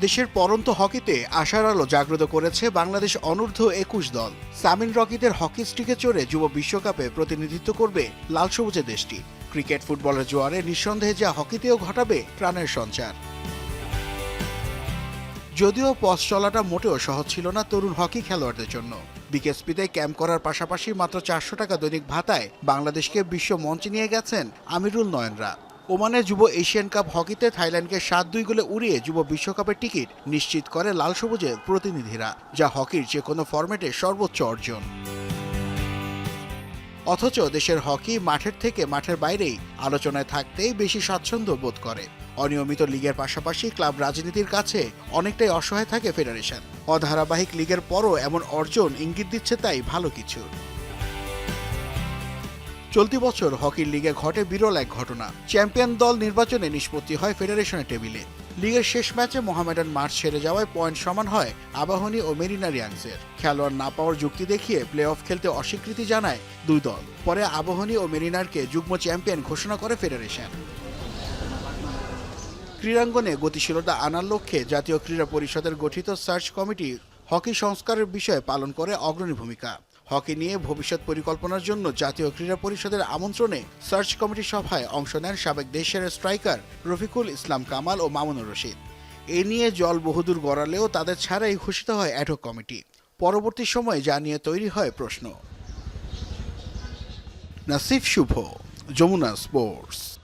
দেশের পরন্ত হকিতে আশার আলো জাগ্রত করেছে বাংলাদেশ অনূর্ধ্ব একুশ দল। সামিন রকিদের হকি স্টিকে চড়ে যুব বিশ্বকাপে প্রতিনিধিত্ব করবে লাল সবুজে দেশটি। ক্রিকেট ফুটবলের জোয়ারে নিঃসন্দেহে যা হকিতেও ঘটাবে প্রাণের সঞ্চার। যদিও পথ চলাটা মোটেও সহজ ছিল না তরুণ হকি খেলোয়াড়দের জন্য। বিকেএসপিতে ক্যাম্প করার পাশাপাশি মাত্র চারশো টাকা দৈনিক ভাতায় বাংলাদেশকে বিশ্ব মঞ্চে নিয়ে গেছেন আমিরুল নয়নরা। ওমানের যুব এশিয়ান কাপ হকিতে থাইল্যান্ডকে সাত দুই গোলে উড়িয়ে যুব বিশ্বকাপের টিকিট নিশ্চিত করে লাল সবুজের প্রতিনিধিরা, যা হকির যে কোনো ফরম্যাটে সর্বোচ্চ অর্জন। অথচ দেশের হকি মাঠের থেকে মাঠের বাইরেই আলোচনায় থাকতেই বেশি স্বাচ্ছন্দ্য বোধ করে। অনিয়মিত লিগের পাশাপাশি ক্লাব রাজনীতির কাছে অনেকটাই অসহায় থাকে ফেডারেশন। অধারাবাহিক লিগের পরও এমন অর্জন ইঙ্গিত দিচ্ছে তাই ভালো কিছু। চলতি বছর হকির লিগে ঘটে বিরল এক ঘটনা। চ্যাম্পিয়ন দল নির্বাচনে নিষ্পত্তি হয় ফেডারেশনের টেবিলে। লিগের শেষ ম্যাচে মোহামেডান মাঠ ছেড়ে যাওয়ায় পয়েন্ট সমান হয় আবাহনী ও মেরিনা রিয়াংসের। খেলোয়াড় না পাওয়ার যুক্তি দেখিয়ে প্লে অফ খেলতে অস্বীকৃতি জানায় দুই দল। পরে আবাহনী ও মেরিনারকে যুগ্ম চ্যাম্পিয়ন ঘোষণা করে ফেডারেশন। ক্রীড়াঙ্গনে গতিশীলতা আনার লক্ষ্যে জাতীয় ক্রীড়া পরিষদের গঠিত সার্চ কমিটি হকি সংস্কারের বিষয়ে পালন করে অগ্রণী ভূমিকা। হকি নিয়ে ভবিষ্যৎ পরিকল্পনার জন্য জাতীয় ক্রীড়া পরিষদের আমন্ত্রণে সার্চ কমিটি সভায় অংশ নেন সাবেক দেশের স্ট্রাইকার রফিকুল ইসলাম কামাল ও মামুনুর রশিদ। এ নিয়ে জল বহুদূর গড়ালেও তাদের ছাড়াই ঘোষিত হয় অ্যাডহক কমিটি। পরবর্তী সময়ে যা নিয়ে তৈরি হয় প্রশ্ন। নাসিফ শুভ, যমুনা স্পোর্টস।